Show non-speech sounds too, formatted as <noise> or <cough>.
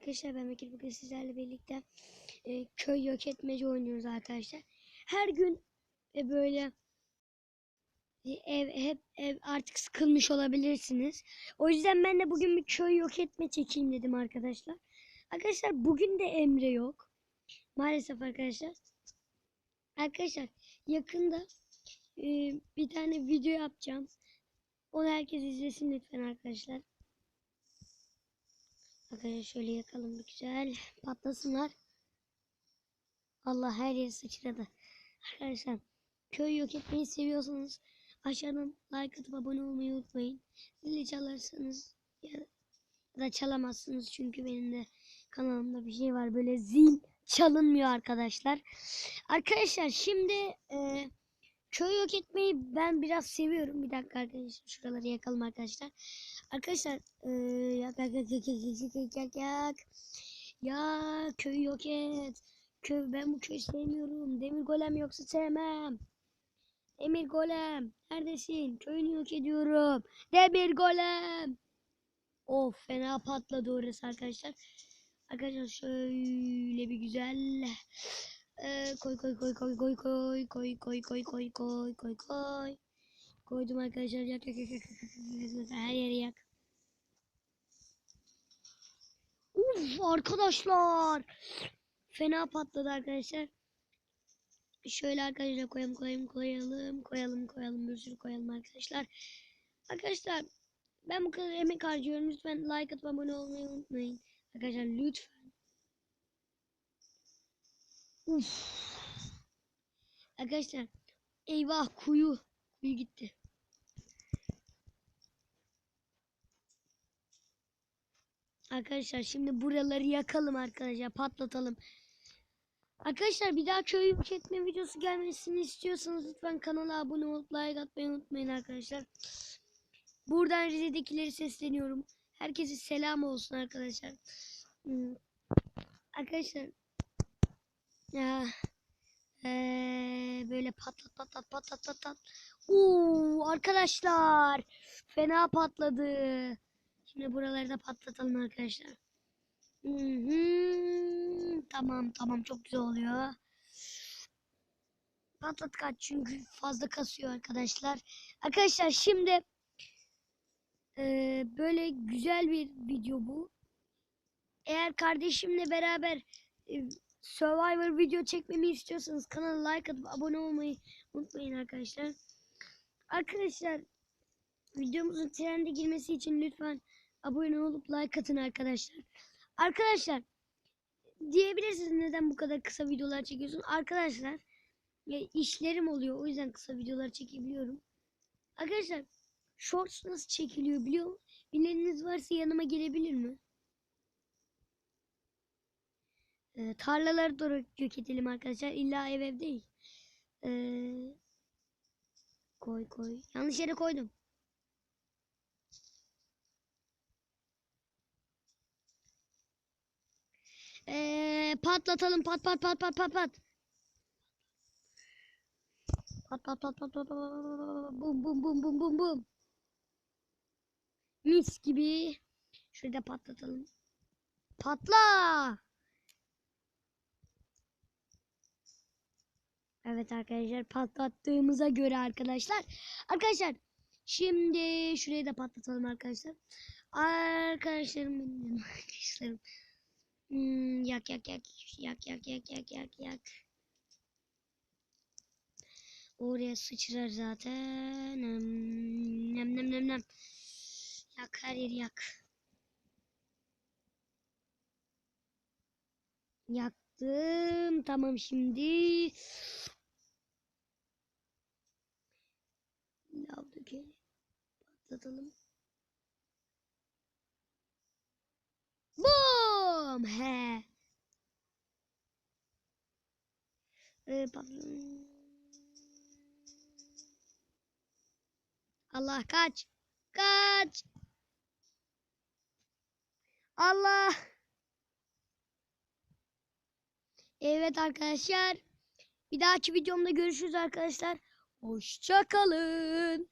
arkadaşlar ben Bekir bugün sizlerle birlikte e, köy yok etmece oynuyoruz arkadaşlar. Her gün e, böyle e, ev hep ev artık sıkılmış olabilirsiniz. O yüzden ben de bugün bir köy yok etme çekeyim dedim arkadaşlar. Arkadaşlar bugün de Emre yok. Maalesef arkadaşlar. Arkadaşlar yakında e, bir tane video yapacağım. Onu herkes izlesin lütfen arkadaşlar. Arkadaşlar şöyle yakalım bir güzel. Patlasınlar. Allah her yeri sıçradı. Arkadaşlar köy yok etmeyi seviyorsanız aşağıdan like atıp abone olmayı unutmayın. Zili çalarsanız ya da çalamazsınız çünkü benim de kanalımda bir şey var böyle zil çalınmıyor arkadaşlar. Arkadaşlar şimdi e, köy yok etmeyi ben biraz seviyorum. Bir dakika arkadaşlar şuraları yakalım arkadaşlar. Arkadaşlar e, yak yak yak yak yak yak yak ya köy yok et. Köy ben bu köyü sevmiyorum. Demir golem yoksa sevmem. Demir golem neredesin? Köyünü yok ediyorum. Demir golem. Of fena patladı orası arkadaşlar. Arkadaşlar şöyle bir güzel ee, koy koy koy koy koy koy koy koy koy koy koy koy koy koydum arkadaşlar yak yak yak yak yak her yeri yak. Uf arkadaşlar fena patladı arkadaşlar. Şöyle arkadaşlar koyalım koyalım koyalım koyalım koyalım bir sürü koyalım arkadaşlar. Arkadaşlar ben bu kadar emek harcıyorum lütfen like atıp abone olmayı unutmayın. Arkadaşlar lütfen. Uf. Arkadaşlar eyvah kuyu kuyu gitti. Arkadaşlar şimdi buraları yakalım arkadaşlar patlatalım. Arkadaşlar bir daha köy yok etme videosu gelmesini istiyorsanız lütfen kanala abone olup like atmayı unutmayın arkadaşlar. Buradan Rize'dekileri sesleniyorum. Herkese selam olsun arkadaşlar. Hmm. Arkadaşlar ya eee, böyle patlat patlat patlat patlat. Oo arkadaşlar fena patladı. Şimdi buraları da patlatalım arkadaşlar. Hı. Tamam tamam çok güzel oluyor. Patlat kaç çünkü fazla kasıyor arkadaşlar. Arkadaşlar şimdi eee, böyle güzel bir video bu. Eğer kardeşimle beraber e, Survivor video çekmemi istiyorsanız kanala like atıp abone olmayı unutmayın arkadaşlar. Arkadaşlar videomuzun trende girmesi için lütfen abone olup like atın arkadaşlar. Arkadaşlar diyebilirsiniz neden bu kadar kısa videolar çekiyorsun? Arkadaşlar işlerim oluyor o yüzden kısa videolar çekebiliyorum. Arkadaşlar shorts nasıl çekiliyor biliyor musun? Bileniniz varsa yanıma gelebilir mi? Ee, tarlaları doğru yok edelim arkadaşlar. İlla ev ev değil. Ee, koy koy. Yanlış yere koydum. Ee, patlatalım pat pat pat pat pat pat. Pat pat pat pat pat pat bum bum bum bum bum bum. Mis gibi. Şurada patlatalım. Patla. Evet arkadaşlar patlattığımıza göre arkadaşlar. Arkadaşlar şimdi şurayı da patlatalım arkadaşlar. Arkadaşlarım benim <laughs> arkadaşlarım. Hmm, yak yak yak yak yak yak yak yak yak. Oraya sıçrar zaten. Nem nem nem. nem. Yak her yeri yak. Yaktım. Tamam şimdi. Patlatalım. Bum! He. Ee. Allah kaç. Kaç. Allah. Evet arkadaşlar. Bir dahaki videomda görüşürüz arkadaşlar. Hoşça kalın.